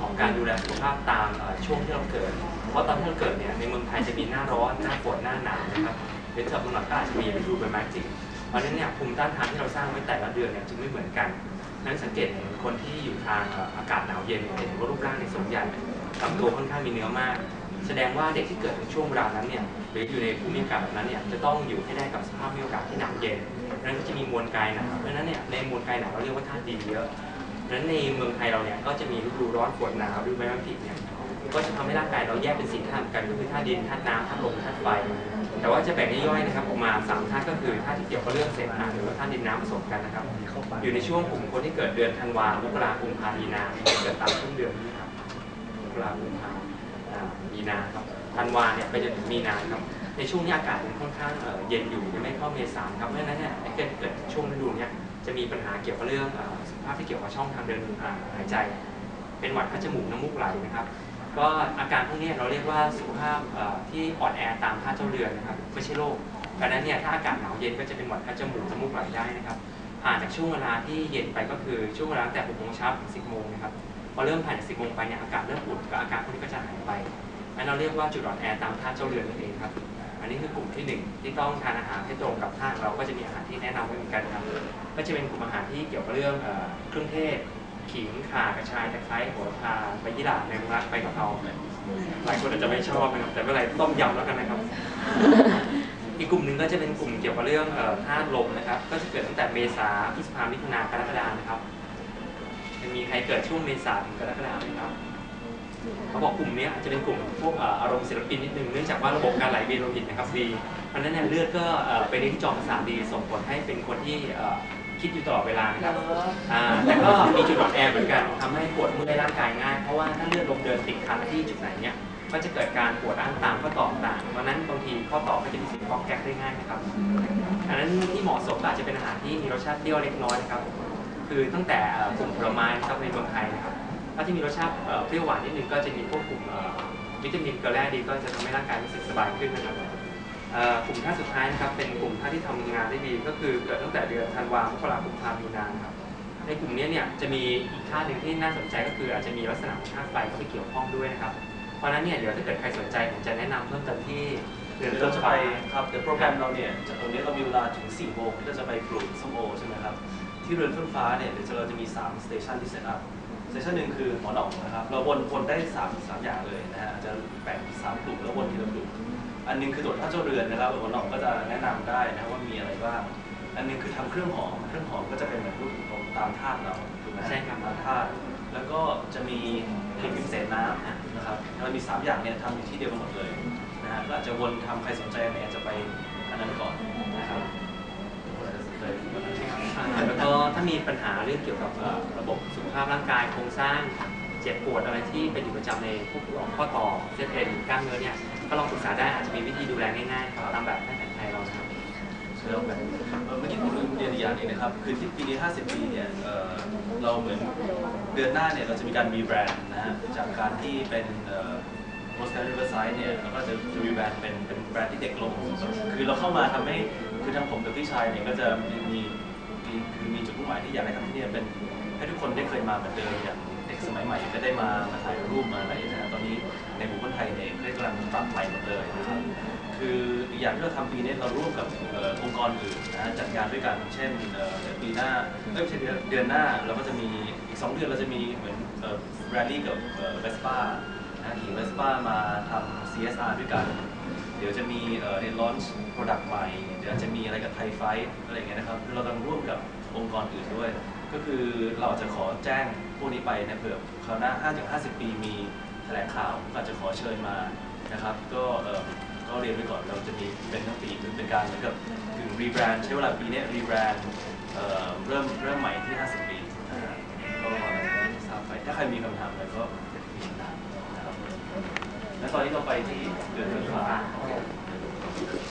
ของการดูแลสุขภาพตามช่วงที่เราเกิด เพราะตอนที่เราเกิดเนี่ยในเมืองไทยจะมีหน้าร้อน หน้าฝน หน้าหนาวนะครับหรือถ้าบางหลักก็อาจจะมีฤดูใบไม้ผลิเพราะฉะนั้นเนี่ยภูมิต้านทานที่เราสร้างไว้แต่ละเดือนเนี่ยจึงไม่เหมือนกันนั้นสังเกตเห็นคนที่อยู่ทางอากาศหนาวเย็นเนี่ยจะเห็นว่ารูปร่างในส่วนใหญ่ลำตัวค่อนข้างมีเนื้อมาก แสดงว่าเด็กที่เกิดในช่วงเวลานั้นเนี่ยหรืออยู่ในภูมิอากาศแบบนั้นเนี่ยจะต้องอยู่ให้ได้กับสภาพภูมิอากาศที่หนาวเย็นนั้นก็จะมีมวลกายหนาวเพราะฉะนั้นเนี่ยในมวลกายหนาวเราเรียกว่าธาตุดินเยอะ นั้นในเมืองไทยเราเนี่ยก็จะมีฤดูร้อนฝนหนาวฤดูใบไม้ผลิเนี่ยก็จะทำให้ร่างกายเราแยกเป็นสี่ธาตุเหมือนกันก็คือธาตุดินธาตุน้ำธาตุลมธาตุไฟแต่ว่าจะแบ่งย่อยๆนะครับออกมาสามธาตุก็คือธาตุที่เกี่ยวกับเรื่องเสมหะหรือว่าธาตุดินน้ำผสมกันนะครับ อยู่ในช่วงกลุ่มคนที่เกิดเดือนธันวามกราคมพามีนาเกิดตามช่วงเดือนนี้ครับมกราคมพาอ่ามีนาครับธันวาเนี่ยไปจนถึงมีนาครับในช่วงนี้อากาศมันค่อนข้างเย็นอยู่ยังไม่เข้าเมษาครับเพราะฉะนั้นเนี่ยไอ้เกิดช่วงฤดูเนี้ย จะมีปัญหาเกี่ยวกับเรื่องสุขภาพที่เกี่ยวกับช่องทางเดินหายใจ เป็นหวัดคัดจมูกน้ำมูกไหลนะครับ ก็อาการพวกนี้เราเรียกว่าสุขภาพที่อ่อนแอตามธาเจ้าเรือนนะครับไม่ใช่โรคดังนั้นเนี่ยถ้าอากาศหนาวเย็นก็จะเป็นหวัดคัดจมูกน้ำมูกไหลได้นะครับผ่านจากช่วงเวลาที่เย็นไปก็คือช่วงเวลาแต่6โมงเช้าถึง 10 โมงนะครับพอเริ่มผ่านจาก 10 โมงไปเนี่ยอากาศเริ่มอุ่นก็อาการพวกนี้ก็จะหายไปอันนเราเรียกว่าจุดอ่อนแอตามธาตุเจ้าเรือนนั่นเองครับ อันนี้คือกลุ่มที่หนึ่งที่ต้องทานอาหารให้ตรงกับธาตุเราก็จะมีอาหารที่แนะนำไว้เหมือนกันครับก็จะเป็นกลุ่มอาหารที่เกี่ยวกับเรื่องเครื่องเทศขิงข่ากระชายตะไคร้โหระพาใบยี่หร่าแมงลักใบกะเพราหลายคนอาจจะไม่ชอบนะครับแต่ไม่เป็นไรต้มยำแล้วกันนะครับ อีกกลุ่มหนึ่งก็จะเป็นกลุ่มเกี่ยวกับเรื่องธาตุลมนะครับ ก็จะเกิดตั้งแต่เมษาพฤษภามิถุนากรกฎานะครับจะมีใครเกิดช่วงเมษาถึงกรกฎาไหมครับ เขาบอกกลุ่มนี้จะเป็นกลุ่มพวกอารมณ์ศิลปินนิดนึงเนื่องจากว่าระบบการไหลเวียนโลหิตนะครับดีเพราะฉะนั้นเนี่ยเลือดก็ไปในที่จอประสาทดีส่งผลให้เป็นคนที่คิดอยู่ตลอดเวลานะครับแต่ก็มีจุดอ่อนแอเหมือนกันทำให้ปวดเมื่อยร่างกายง่าย เพราะว่าถ้าเลือดลมเดินติดขัดที่จุดไหนเนี่ยก็จะเกิดการปวดอั้นตามข้อต่อต่างเพราะนั้นบางทีข้อต่อก็จะมีเสียงกอกแก๊กได้ง่ายนะครับอันนั้นที่เหมาะสมก็อาจจะเป็นอาหารที่มีรสชาติเปรี้ยวเล็กน้อยนะครับ คือตั้งแต่กลุ่มผลไม้นะครับในเมืองไทยนะครับ ถ้าที่มีรสชาติเปรี้ยวหวานนิดนึงก็จะมีพวกกลุ่มเอ่อวิตามินเกลือแร่ดีก็จะทำให้ร่างกายรู้สึกสบายขึ้นนะครับกลุ่มท่าสุดท้ายนะครับเป็นกลุ่มท่าที่ทำงานได้ดี ก็คือเกิดตั้งแต่เดือนธันวาคมกราคมพามีนานครับในกลุ่มนี้เนี่ยจะมีอีกท่าหนึ่งที่น่าสนใจก็คืออาจจะมีลักษณะของธาตุไฟเข้าไปเกี่ยวข้องด้วยนะครับเพราะนั้นเนี่ยเดี๋ยวถ้าเกิดใครสนใจผมจะแนะนำเพิ่มเติมที่เดืเดี๋อยนวต้เรานจะไปครับเดี๋ยวโปรแกรมเราเนี่ยจะตรงนี้เรามีเวลาถึง4โมงที่เราจะไปปลูกส้มโอใช่ไหมครับที่เรือนเฟื่องฟ้าเนี่ยเดี๋ยวเราจะมี3สเตชันที่เซตอัพ สเตชันหนึ่งคือหมอหนองนะครับ เราวนวนได้3 3อย่างเลยนะฮะอาจจะแบ่งเป็นสามกลุ่มแล้ววนทีละกลุ่มอันหนึงคือตรวจท่าเจ้าเรือนนะครับหมอหนองก็จะแนะนำได้นะว่ามีอะไรบ้าง อันหนึงคือทำเครื่องหอมเครื่องหอมก็จะเป็นเหมือนรูปของตามธาตุเราถูกไหมฮะใช่ครับตามธาตุแล้วก็จะมีครีมพิมเศษน้ำนะครับเรามีสามอย่างเนี่ยทำอยู่ที่เดียวกันหมดเลยนะฮะก็อาจจะวนทำใครสนใจอันไหนอาจจะไปอันนั้นก่อนนะครับ ถ้ามีปัญหาเรื่องเกี่ยวกับระบบสุขภาพร่างกายโครงสร้างเจ็บปวดอะไรที่เป็นอยู่ประจำในพวกข้อต่อเส้นเอ็นกล้ามเนื้อเนี่ยก็ลองปรึกษาได้อาจจะมีวิธีดูแลง่ายๆครับตามแบบแพทย์แผนไทยเราครับแล้วเมื่อกี้ผมลืมเรียนอีกอย่างนึงนะครับคือที่ปีนี้ 50 ปีเนี่ยเอ่อเราเหมือนเดือนหน้าเนี่ยเราจะมีการรีแบรนด์นะฮะจากการที่เป็นโพสต์การ์ริเวอร์ไซด์เนี่ยเราก็จะจะรีแบรนด์เป็นเป็นแบรนด์ที่เด็กลง คือเราเข้ามาทำให้คือทั้งผมกับพี่ชายเนี่ยก็จะมี หมายที่อยากให้ทำที่เนี่ยเป็นให้ทุกคนได้เคยมาเหมือนเดิมอย่างเด็กสมัยใหม่ก็ได้มามาถ่ายรูปมาอะไรนะตอนนี้ในหมู่คนไทยเนี่ยก็กำลังปรับใหม่หมดเลยนะครับคืออีกอย่างที่เราทำปีนี้เราร่วมกับออองค์กรอื่นนะจัดงานด้วยกันเช่นเอ่อเดี๋ยวปีหน้าเอ้ยไม่ใช่เดือนหน้าเราก็จะมีอีก 2 เดือนเราจะมีเหมือนแรลลี่กับเวสป้าขี่เวสป้ามาทำ CSR ด้วยกันเดี๋ยวจะมีเอ่อเรียนลอนช์โปรดักต์ใหม่ เดี๋ยวจะมีอะไรกับไทยไฟอะไรอย่างเงี้ยนะครับ คือเรากำลังร่วมกับ องค์กรอื่นด้วย ก็คือเราจะขอแจ้งพวกนี้ไปนะเผื่อคราวหน้า5-50 ปีมีแถลงข่าวก็อาจจะขอเชิญมานะครับ ก็เอ่อก็เรียนไว้ก่อนเราจะมีเป็นทั้งปีคือเป็นการเหมือนกับถึงรีแบรนด์ใช้เวลาปีนี้รีแบรนด์เริ่มเริ่มใหม่ที่ 50 ปีนะฮะก็ทราบไปถ้าใครมีคำถามอะไรก็มีคำถามนะครับและตอนนี้เราไปที่เดือนพฤษภาคม